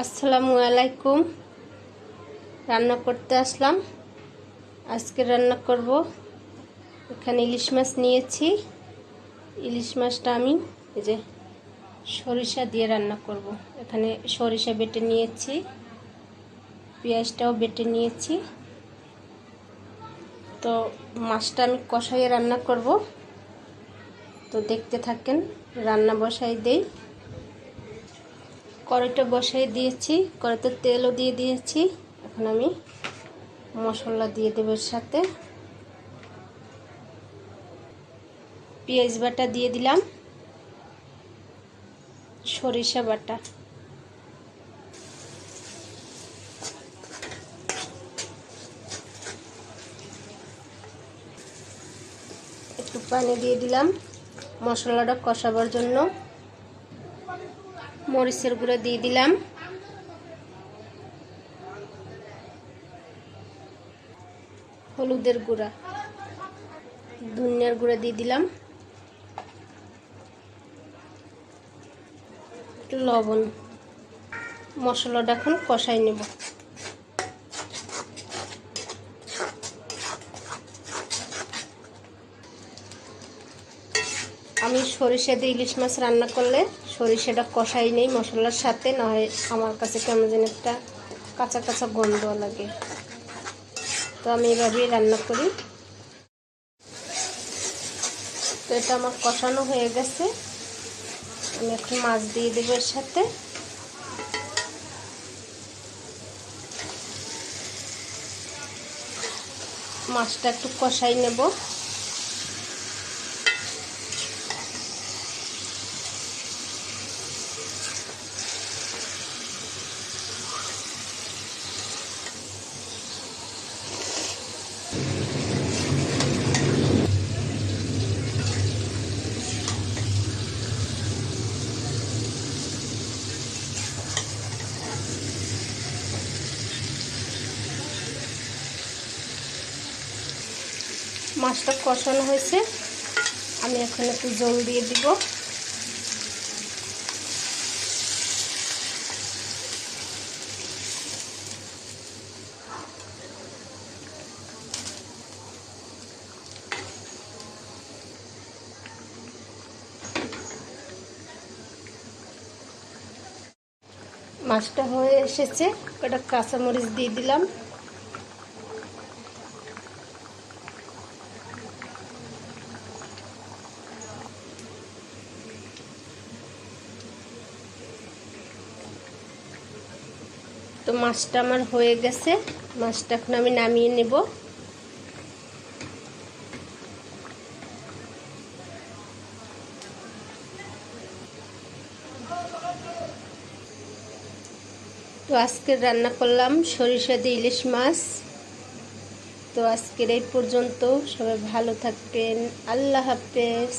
আসসালামু আলাইকুম। রান্না করতে আসলাম। আজকে রান্না করব। এখানে ইলিশ মাছ নিয়েছি। ইলিশ মাছটা আমি এই যে সরিষা দিয়ে রান্না করব। এখানে সরিষা বেটে নিয়েছি। পেঁয়াজটাও বেটে নিয়েছি। তো মাছটা আমি কষাইয়ে রান্না করব। তো দেখতে থাকেন, রান্না বসাই দেই। কড়াইটা বসাই দিয়েছি, কড়াইতে তেলও দিয়ে দিয়েছি। এখন আমি মশলা দিয়ে দেবো সাথে। পেঁয়াজ বাটা দিয়ে দিলাম। সরিষা বাটা। একটু পানি দিয়ে দিলাম। মশলাটা কষাবার জন্য। মরিচের গুঁড়ো দিয়ে দিলাম। হলুদের গুঁড়া, ধনিয়ার গুঁড়া দিয়ে দিলাম। লবণ মশলাটা এখন কষাই নেব। আমি সরিষা দিয়ে ইলিশ মাছ রান্না করলে সরিষাটা কষাই নেই, মশলার সাথে না হয় আমার কাছে কেমন যেন একটা কাঁচা কাঁচা গন্ধ লাগে। তো আমি এভাবেই রান্না করি। তো এটা আমার কষানো হয়ে গেছে। আমি এখন মাছ দিয়ে দেবো এর সাথে। মাছটা একটু কষাই নেব। মাছটা কষানো হয়েছে। আমি এখন একটু জল দিয়ে দিব। মাছটা হয়ে এসেছে। কটা কাঁচামরিচ দিয়ে দিলাম। তো মাছটা আমার হয়ে গেছে। মাছটা এখন আমি নামিয়ে নেব। তো আজকে রান্না করলাম সরিষা দিয়ে ইলিশ মাছ। তো আজকের এই পর্যন্ত। সবাই ভালো থাকবেন। আল্লাহ হাফেজ।